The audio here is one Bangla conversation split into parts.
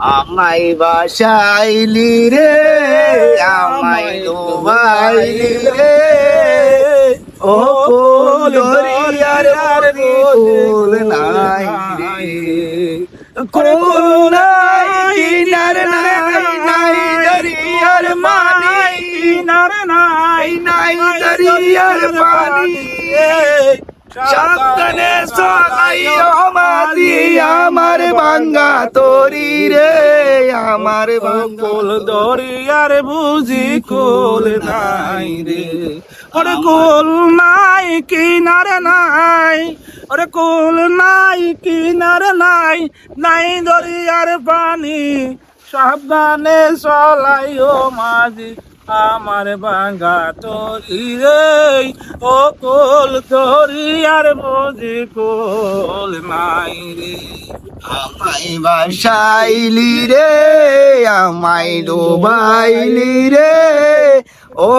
আমাই বাসাইলি রে আমাই ডুবাইলি রে। ও কোল দরিয়ার কোল নাই রে। কোল নাই কিনার নাই নাই দরিয়ার মানি কিনার নাই নাই দরিয়ার পানি। সাবধানে সহাইও মাঝি আমার ভাঙ্গা তরি রে আমার ভাঙ্গা কোল দরিয়ার বুঝি কোল নাই রে? ওরে কোল নাই কিনারে নাই। ওরে কোল নাই কিনারে নাই। নাই দরিয়ার পানি সাবধানে চলাই ও মাঝি। আমার বাঙ্গা তরি রে ও কোল দরিয়ার বুঝি কোল নাই রে। আমাই বাসাইলি রে আমাই ডোবাইলি রে ও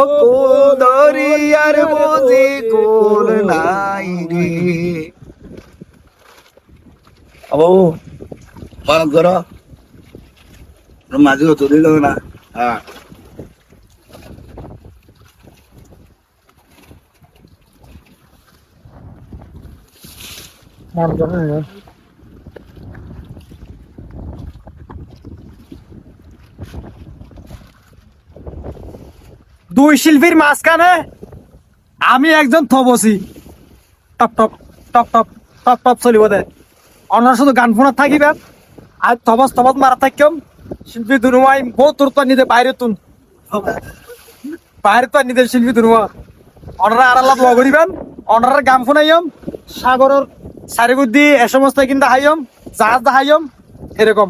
দরিয়ার বুঝি কোল নাই রে। আবু মন করো। মাঝে তো দিল না। হ্যাঁ। দুই শিল্পীর মাঝখানে আমি একজন থবসি টপ টপ টপ টপ টপ টপ চলিব দে। অনার শুধু গান ফোনার থাকিবে। আর থবস থবস মারা থাকিম। শিল্পী দুনুমাই বহুত দূর তো নিতে বাইরে তুন। বাইরে তো নিতে শিল্পী দুনুমা অনারা আড়ালাত লগরিবেন অনারার গান ফোনাইম সাগরের চারিগুদ দি এ সমস্ত কিন্তু হাইম জাহাজ হাইম এরকম।